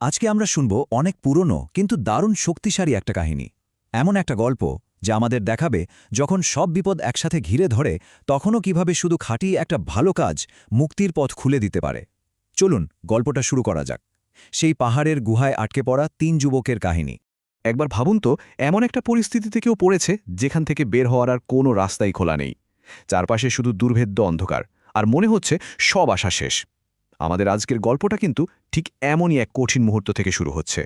আজকে আমরা শুনব অনেক পুরনো কিন্তু দারুণ শক্তিশালী একটা কাহিনী। এমন একটা গল্প যা আমাদের দেখাবে যখন সব বিপদ একসাথে ঘিরে ধরে তখনও কীভাবে শুধু খাঁটি একটা ভালো কাজ মুক্তির পথ খুলে দিতে পারে। চলুন, গল্পটা শুরু করা যাক। সেই পাহাড়ের গুহায় আটকে পড়া তিন যুবকের কাহিনী। একবার ভাবুন তো, এমন একটা পরিস্থিতিতে কেউ পড়েছে যেখান থেকে বের হওয়ার আর কোনো রাস্তাই খোলা নেই। চারপাশে শুধু দুর্ভেদ্য অন্ধকার। আর মনে হচ্ছে সব আশা শেষ। আমাদের আজকের গল্পটা কিন্তু ঠিক এমনই এক কঠিন মুহূর্ত থেকে শুরু হচ্ছে।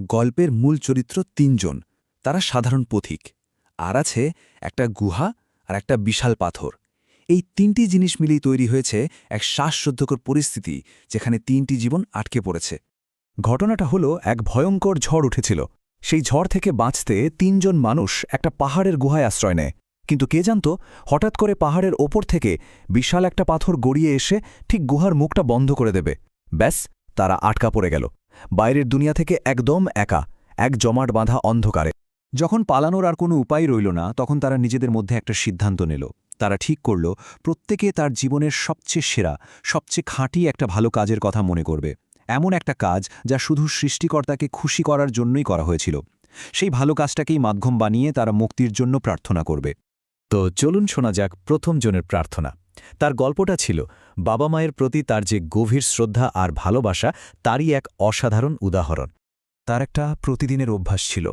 গল্পের মূল চরিত্র তিনজন, তারা সাধারণ পথিক। আর আছে একটা গুহা আর একটা বিশাল পাথর। এই তিনটি জিনিস মিলেই তৈরি হয়েছে এক শ্বাসরুদ্ধকর পরিস্থিতি যেখানে তিনটি জীবন আটকে পড়েছে। ঘটনাটা হলো এক ভয়ঙ্কর ঝড় উঠেছিল। সেই ঝড় থেকে বাঁচতে তিনজন মানুষ একটা পাহাড়ের গুহায় আশ্রয় নেয়। কিন্তু কে জানত, হঠাৎ করে পাহাড়ের ওপর থেকে বিশাল একটা পাথর গড়িয়ে এসে ঠিক গুহার মুখটা বন্ধ করে দেবে। ব্যাস, তারা আটকা পড়ে গেল। বাইরের দুনিয়া থেকে একদম একা, এক জমাট বাঁধা অন্ধকারে। যখন পালানোর আর কোনো উপায় রইল না, তখন তারা নিজেদের মধ্যে একটা সিদ্ধান্ত নিল। তারা ঠিক করল, প্রত্যেকে তার জীবনের সবচেয়ে সেরা, সবচেয়ে খাঁটি একটা ভালো কাজের কথা মনে করবে। এমন একটা কাজ যা শুধু সৃষ্টিকর্তাকে খুশি করার জন্যই করা হয়েছিল। সেই ভালো কাজটাকেই মাধ্যম বানিয়ে তারা মুক্তির জন্য প্রার্থনা করবে। তো চলুন শোনা যাক প্রথম জনের প্রার্থনা। তার গল্পটা ছিল, বাবা মায়ের প্রতি তার যে গভীর শ্রদ্ধা আর ভালোবাসা, তারই এক অসাধারণ উদাহরণ। তার একটা প্রতিদিনের অভ্যাস ছিল।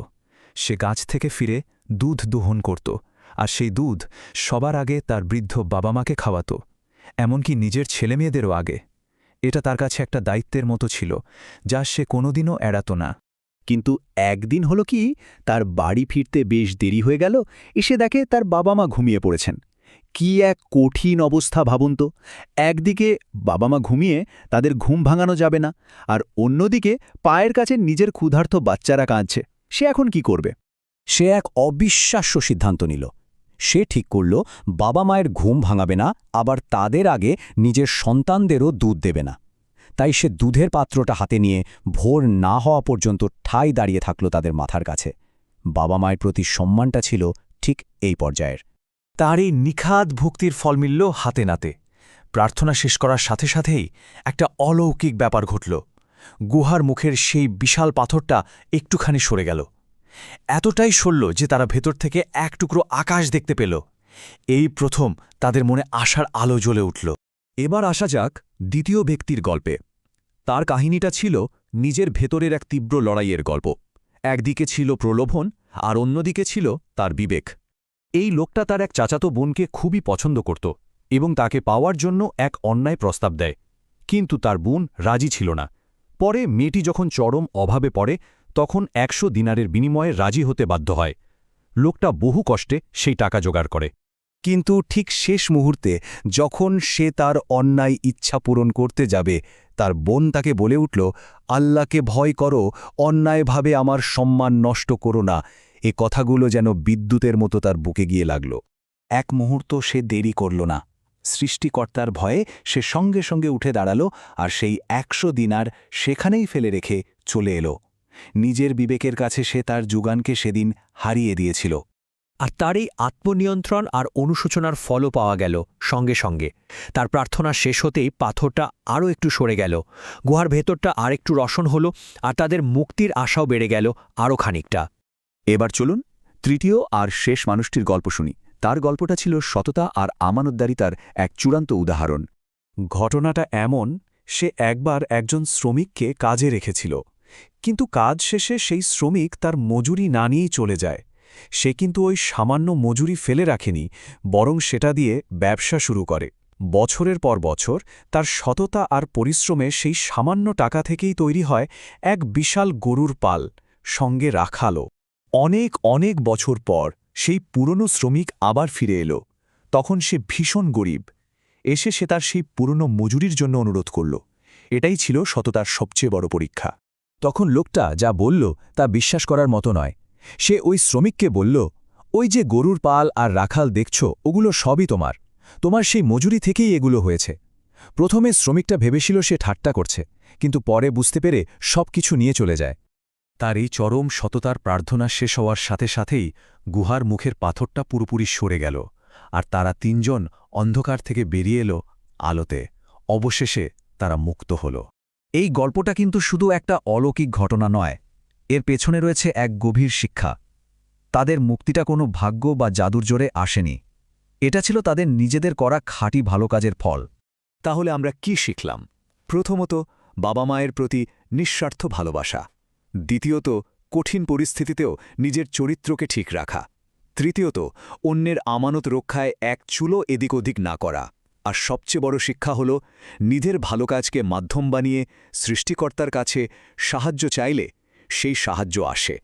সে গাছ থেকে ফিরে দুধ দোহন করত, আর সেই দুধ সবার আগে তার বৃদ্ধ বাবা মাকে খাওয়াত, এমনকি নিজের ছেলেমেয়েদেরও আগে। এটা তার কাছে একটা দায়িত্বের মতো ছিল, যা সে কোনোদিনও এড়াত না। কিন্তু একদিন হলো কি, তার বাড়ি ফিরতে বেশ দেরি হয়ে গেল, এসে দেখে তার বাবা মা ঘুমিয়ে পড়েছেন। কি এক কঠিন অবস্থা ভাবুন তো। একদিকে বাবা মা ঘুমিয়ে তাদের ঘুম ভাঙানো যাবে না, আর অন্যদিকে পায়ের কাছে নিজের ক্ষুধার্ত বাচ্চারা কাঁদছে। সে এখন কি করবে? সে এক অবিশ্বাস্য সিদ্ধান্ত নিল। সে ঠিক করল বাবা মায়ের ঘুম ভাঙাবে না, আবার তাদের আগে নিজের সন্তানদেরও দুধ দেবে না। তাই সে দুধের পাত্রটা হাতে নিয়ে ভোর না হওয়া পর্যন্ত ঠাই দাঁড়িয়ে থাকল তাদের মাথার কাছে। বাবা মায়ের প্রতি সম্মানটা ছিল ঠিক এই পর্যায়ের। তার এই নিখাদ ভক্তির ফল মিলল হাতে নাতে। প্রার্থনা শেষ করার সাথে সাথেই একটা অলৌকিক ব্যাপার ঘটল। গুহার মুখের সেই বিশাল পাথরটা একটুখানি সরে গেল। এতটাই সরল যে তারা ভেতর থেকে এক টুকরো আকাশ দেখতে পেল। এই প্রথম তাদের মনে আশার আলো জ্বলে উঠল। এবার আসা যাক দ্বিতীয় ব্যক্তির গল্পে। তার কাহিনীটা ছিল নিজের ভেতরের এক তীব্র লড়াইয়ের গল্প। একদিকে ছিল প্রলোভন, আর অন্যদিকে ছিল তার বিবেক। এই লোকটা তার এক চাচাতো বোনকে খুবই পছন্দ করত এবং তাকে পাওয়ার জন্য এক অন্যায় প্রস্তাব দেয়। কিন্তু তার বোন রাজি ছিল না। পরে মেয়েটি যখন চরম অভাবে পড়ে, তখন একশো দিনারের বিনিময়ে রাজি হতে বাধ্য হয়। লোকটা বহু কষ্টে সেই টাকা জোগাড় করে। কিন্তু ঠিক শেষ মুহূর্তে যখন সে তার অন্যায় ইচ্ছা পূরণ করতে যাবে, তার বোন তাকে বলে উঠল, আল্লাহকে ভয় করো, অন্যায়ভাবে আমার সম্মান নষ্ট করো না। এ কথাগুলো যেন বিদ্যুতের মতো তার বুকে গিয়ে লাগল। এক মুহূর্ত সে দেরি করল না। সৃষ্টিকর্তার ভয়ে সে সঙ্গে সঙ্গে উঠে দাঁড়াল আর সেই একশো দিনার সেখানেই ফেলে রেখে চলে এলো। নিজের বিবেকের কাছে সে তার যুগানকে সেদিন হারিয়ে দিয়েছিল। আর তার এই আত্মনিয়ন্ত্রণ আর অনুশোচনার ফলও পাওয়া গেল সঙ্গে সঙ্গে। তার প্রার্থনা শেষ হতেই পাথরটা আরও একটু সরে গেল। গুহার ভেতরটা আর একটু রসন হল আর তাদের মুক্তির আশাও বেড়ে গেল আরও খানিকটা। এবার চলুন তৃতীয় আর শেষ মানুষটির গল্প শুনি। তার গল্পটা ছিল সততা আর আমানতদারিতার এক চূড়ান্ত উদাহরণ। ঘটনাটা এমন, সে একবার একজন শ্রমিককে কাজে রেখেছিল। কিন্তু কাজ শেষে সেই শ্রমিক তার মজুরি না নিয়েই চলে যায়। সে কিন্তু ওই সামান্য মজুরি ফেলে রাখেনি, বরং সেটা দিয়ে ব্যবসা শুরু করে। বছরের পর বছর তার সততা আর পরিশ্রমে সেই সামান্য টাকা থেকেই তৈরি হয় এক বিশাল গরুর পাল, সঙ্গে রাখালো অনেক অনেক বছর পর সেই পুরনো শ্রমিক আবার ফিরে এলো। তখন সে ভীষণ গরিব। এসে সে তার সেই পুরনো মজুরির জন্য অনুরোধ করল। এটাই ছিল সততার সবচেয়ে বড় পরীক্ষা। তখন লোকটা যা বলল তা বিশ্বাস করার মতো নয়। সে ওই শ্রমিককে বলল, ওই যে গরুর পাল আর রাখাল দেখছ, ওগুলো সবই তোমার। তোমার সেই মজুরি থেকেই এগুলো হয়েছে। প্রথমে শ্রমিকটা ভেবেছিল সে ঠাট্টা করছে, কিন্তু পরে বুঝতে পেরে সব কিছু নিয়ে চলে যায়। তার এই চরম সততার প্রার্থনা শেষ হওয়ার সাথে সাথেই গুহার মুখের পাথরটা পুরোপুরি সরে গেল, আর তারা তিনজন অন্ধকার থেকে বেরিয়ে এলো আলোতে। অবশেষে তারা মুক্ত হল। এই গল্পটা কিন্তু শুধু একটা অলৌকিক ঘটনা নয় এর পেছনে রয়েছে এক গভীর শিক্ষা। তাদের মুক্তিটা কোনো ভাগ্য বা জাদুর জোরে আসেনি। এটা ছিল তাদের নিজেদের করা খাঁটি ভালো কাজের ফল। তাহলে আমরা কি শিখলাম? প্রথমত, বাবা মায়ের প্রতি নিঃস্বার্থ ভালোবাসা। দ্বিতীয়ত, কঠিন পরিস্থিতিতেও নিজের চরিত্রকে ঠিক রাখা। তৃতীয়ত, অন্যের আমানত রক্ষায় এক চুলো এদিক ওদিক না করা। আর সবচেয়ে বড় শিক্ষা হল, নিজের ভালো কাজকে মাধ্যম বানিয়ে সৃষ্টিকর্তার কাছে সাহায্য চাইলে সেই সাহায্য আসে।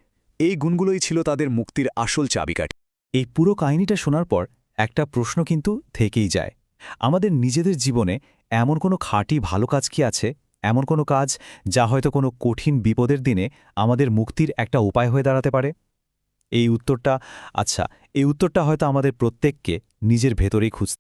এই গুণগুলোই ছিল তাদের মুক্তির আসল চাবিকাঠি। এই পুরো কাহিনীটা শোনার পর একটা প্রশ্ন কিন্তু থেকেই যায়। আমাদের নিজেদের জীবনে এমন কোনো খাঁটি ভালো কাজ কি আছে? এমন কোনো কাজ যা হয়তো কোনো কঠিন বিপদের দিনে আমাদের মুক্তির একটা উপায় হয়ে দাঁড়াতে পারে? এই উত্তরটা আচ্ছা এই উত্তরটা হয়তো আমাদের প্রত্যেককে নিজের ভেতরেই খুঁজতে